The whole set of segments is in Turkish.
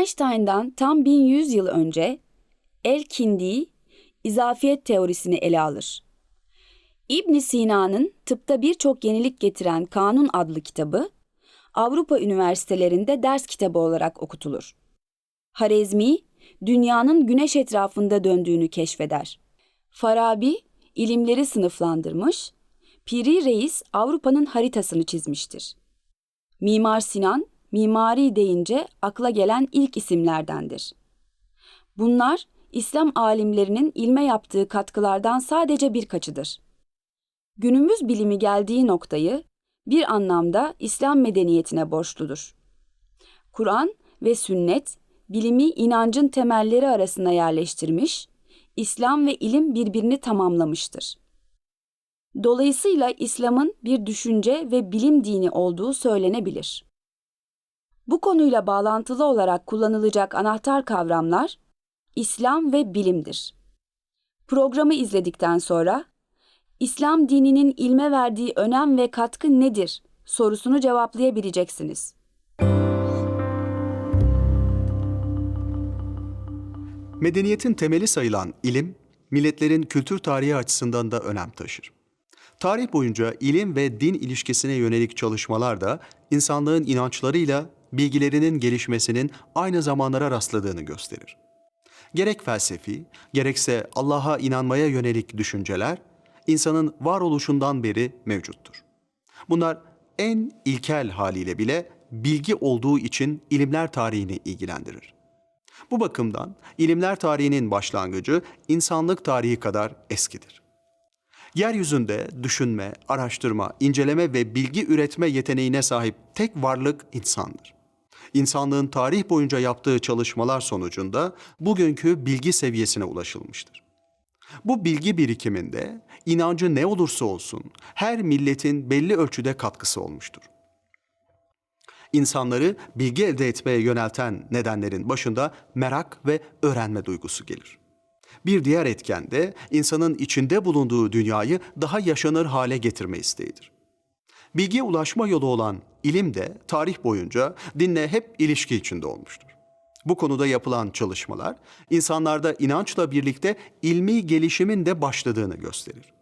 Einstein'dan tam 1100 yıl önce El-Kindi izafiyet teorisini ele alır. İbn Sina'nın tıpta birçok yenilik getiren Kanun adlı kitabı Avrupa üniversitelerinde ders kitabı olarak okutulur. Harezmi, dünyanın güneş etrafında döndüğünü keşfeder. Farabi, ilimleri sınıflandırmış, Piri Reis Avrupa'nın haritasını çizmiştir. Mimar Sinan, mimari deyince akla gelen ilk isimlerdendir. Bunlar, İslam alimlerinin ilme yaptığı katkılardan sadece birkaçıdır. Günümüz bilimi geldiği noktayı bir anlamda İslam medeniyetine borçludur. Kur'an ve sünnet bilimi inancın temelleri arasına yerleştirmiş, İslam ve ilim birbirini tamamlamıştır. Dolayısıyla İslam'ın bir düşünce ve bilim dini olduğu söylenebilir. Bu konuyla bağlantılı olarak kullanılacak anahtar kavramlar İslam ve bilimdir. Programı izledikten sonra İslam dininin ilme verdiği önem ve katkı nedir sorusunu cevaplayabileceksiniz. Medeniyetin temeli sayılan ilim, milletlerin kültür tarihi açısından da önem taşır. Tarih boyunca ilim ve din ilişkisine yönelik çalışmalar da insanlığın inançlarıyla bilgilerinin gelişmesinin aynı zamanlara rastladığını gösterir. Gerek felsefi, gerekse Allah'a inanmaya yönelik düşünceler insanın varoluşundan beri mevcuttur. Bunlar en ilkel haliyle bile bilgi olduğu için ilimler tarihini ilgilendirir. Bu bakımdan ilimler tarihinin başlangıcı insanlık tarihi kadar eskidir. Yeryüzünde düşünme, araştırma, inceleme ve bilgi üretme yeteneğine sahip tek varlık insandır. İnsanlığın tarih boyunca yaptığı çalışmalar sonucunda bugünkü bilgi seviyesine ulaşılmıştır. Bu bilgi birikiminde inancı ne olursa olsun her milletin belli ölçüde katkısı olmuştur. İnsanları bilgi elde etmeye yönelten nedenlerin başında merak ve öğrenme duygusu gelir. Bir diğer etken de insanın içinde bulunduğu dünyayı daha yaşanır hale getirme isteğidir. Bilgiye ulaşma yolu olan ilim de tarih boyunca dinle hep ilişki içinde olmuştur. Bu konuda yapılan çalışmalar insanlarda inançla birlikte ilmi gelişimin de başladığını gösterir.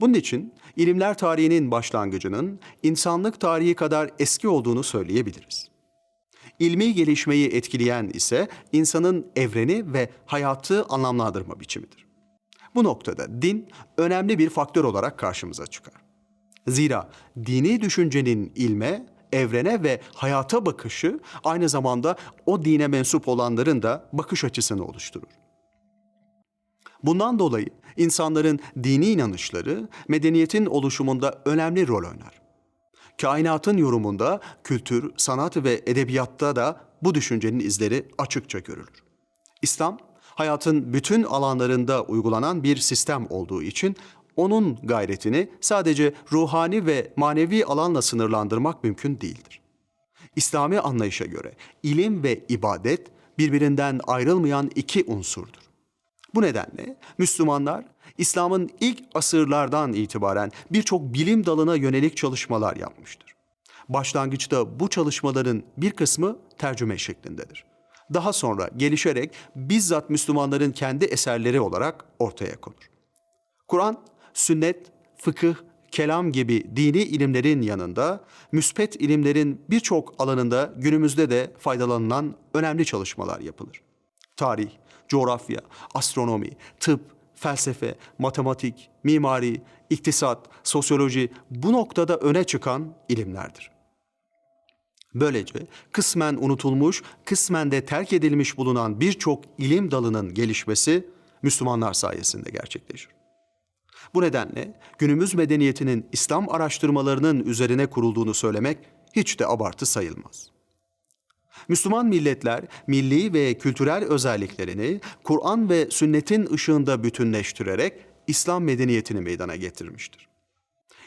Bunun için ilimler tarihinin başlangıcının insanlık tarihi kadar eski olduğunu söyleyebiliriz. İlmi gelişmeyi etkileyen ise insanın evreni ve hayatı anlamlandırma biçimidir. Bu noktada din önemli bir faktör olarak karşımıza çıkar. Zira dini düşüncenin ilme, evrene ve hayata bakışı aynı zamanda o dine mensup olanların da bakış açısını oluşturur. Bundan dolayı insanların dini inanışları medeniyetin oluşumunda önemli rol oynar. Kainatın yorumunda kültür, sanat ve edebiyatta da bu düşüncenin izleri açıkça görülür. İslam, hayatın bütün alanlarında uygulanan bir sistem olduğu için onun gayretini sadece ruhani ve manevi alanla sınırlandırmak mümkün değildir. İslami anlayışa göre ilim ve ibadet birbirinden ayrılmayan iki unsurdur. Bu nedenle Müslümanlar İslam'ın ilk asırlardan itibaren birçok bilim dalına yönelik çalışmalar yapmıştır. Başlangıçta bu çalışmaların bir kısmı tercüme şeklindedir. Daha sonra gelişerek bizzat Müslümanların kendi eserleri olarak ortaya konur. Kur'an, sünnet, fıkıh, kelam gibi dini ilimlerin yanında müspet ilimlerin birçok alanında günümüzde de faydalanılan önemli çalışmalar yapılır. Tarih, coğrafya, astronomi, tıp, felsefe, matematik, mimari, iktisat, sosyoloji bu noktada öne çıkan ilimlerdir. Böylece kısmen unutulmuş, kısmen de terk edilmiş bulunan birçok ilim dalının gelişmesi Müslümanlar sayesinde gerçekleşir. Bu nedenle günümüz medeniyetinin İslam araştırmalarının üzerine kurulduğunu söylemek hiç de abartı sayılmaz. Müslüman milletler milli ve kültürel özelliklerini Kur'an ve sünnetin ışığında bütünleştirerek İslam medeniyetini meydana getirmiştir.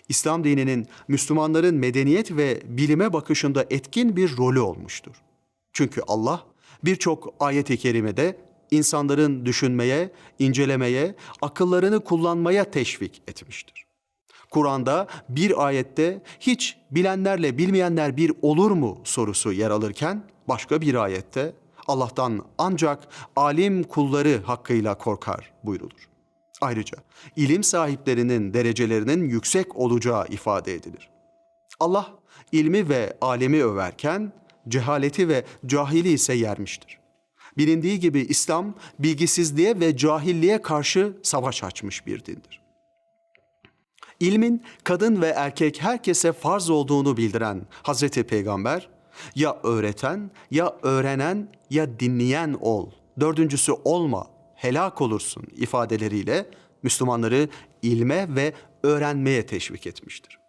İslam dininin Müslümanların medeniyet ve bilime bakışında etkin bir rolü olmuştur. Çünkü Allah birçok ayet-i kerimede insanların düşünmeye, incelemeye, akıllarını kullanmaya teşvik etmiştir. Kur'an'da bir ayette hiç bilenlerle bilmeyenler bir olur mu sorusu yer alırken başka bir ayette Allah'tan ancak alim kulları hakkıyla korkar buyrulur. Ayrıca ilim sahiplerinin derecelerinin yüksek olacağı ifade edilir. Allah ilmi ve alemi överken cehaleti ve cahili ise yermiştir. Bilindiği gibi İslam bilgisizliğe ve cahilliğe karşı savaş açmış bir dindir. İlmin kadın ve erkek herkese farz olduğunu bildiren Hazreti Peygamber, ya öğreten, ya öğrenen, ya dinleyen ol, dördüncüsü olma, helak olursun ifadeleriyle Müslümanları ilme ve öğrenmeye teşvik etmiştir.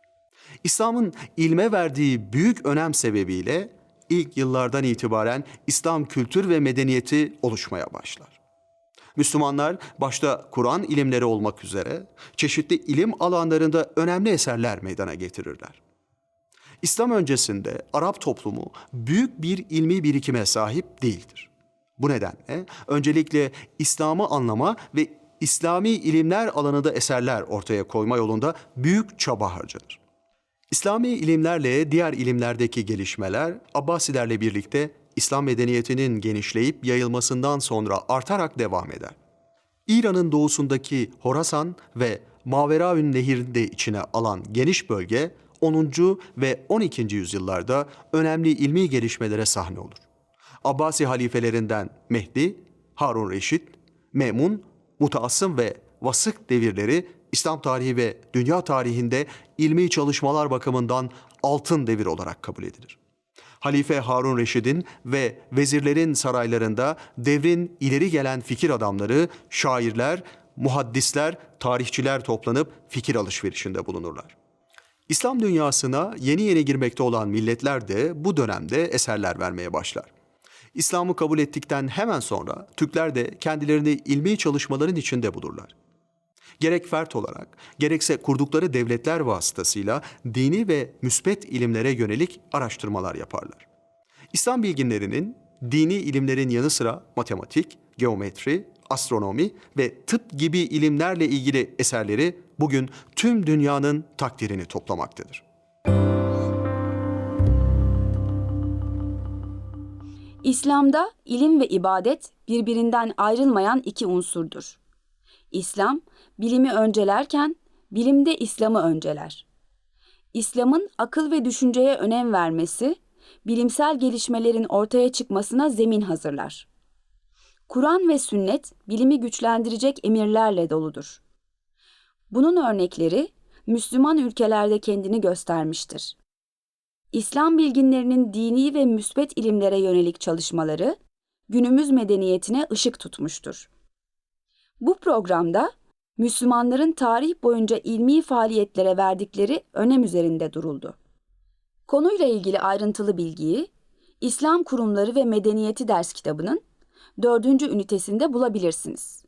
İslam'ın ilme verdiği büyük önem sebebiyle ilk yıllardan itibaren İslam kültür ve medeniyeti oluşmaya başlar. Müslümanlar başta Kur'an ilimleri olmak üzere çeşitli ilim alanlarında önemli eserler meydana getirirler. İslam öncesinde Arap toplumu büyük bir ilmi birikime sahip değildir. Bu nedenle öncelikle İslam'ı anlama ve İslami ilimler alanında eserler ortaya koyma yolunda büyük çaba harcanır. İslami ilimlerle diğer ilimlerdeki gelişmeler Abbasilerle birlikte İslam medeniyetinin genişleyip yayılmasından sonra artarak devam eder. İran'ın doğusundaki Horasan ve Maveraün Nehir'ini de içine alan geniş bölge 10. ve 12. yüzyıllarda önemli ilmi gelişmelere sahne olur. Abbasi halifelerinden Mehdi, Harun Reşit, Memun, Mutaassım ve Vasık devirleri İslam tarihi ve dünya tarihinde ilmi çalışmalar bakımından altın devir olarak kabul edilir. Halife Harun Reşid'in ve vezirlerin saraylarında devrin ileri gelen fikir adamları, şairler, muhaddisler, tarihçiler toplanıp fikir alışverişinde bulunurlar. İslam dünyasına yeni yeni girmekte olan milletler de bu dönemde eserler vermeye başlar. İslam'ı kabul ettikten hemen sonra Türkler de kendilerini ilmi çalışmaların içinde bulurlar. Gerek fert olarak, gerekse kurdukları devletler vasıtasıyla dini ve müspet ilimlere yönelik araştırmalar yaparlar. İslam bilginlerinin dini ilimlerin yanı sıra matematik, geometri, astronomi ve tıp gibi ilimlerle ilgili eserleri bugün tüm dünyanın takdirini toplamaktadır. İslam'da ilim ve ibadet birbirinden ayrılmayan iki unsurdur. İslam, bilimi öncelerken bilimde İslam'ı önceler. İslam'ın akıl ve düşünceye önem vermesi, bilimsel gelişmelerin ortaya çıkmasına zemin hazırlar. Kur'an ve sünnet bilimi güçlendirecek emirlerle doludur. Bunun örnekleri Müslüman ülkelerde kendini göstermiştir. İslam bilginlerinin dini ve müsbet ilimlere yönelik çalışmaları günümüz medeniyetine ışık tutmuştur. Bu programda Müslümanların tarih boyunca ilmi faaliyetlere verdikleri önem üzerinde duruldu. Konuyla ilgili ayrıntılı bilgiyi İslam Kurumları ve Medeniyeti ders kitabının dördüncü ünitesinde bulabilirsiniz.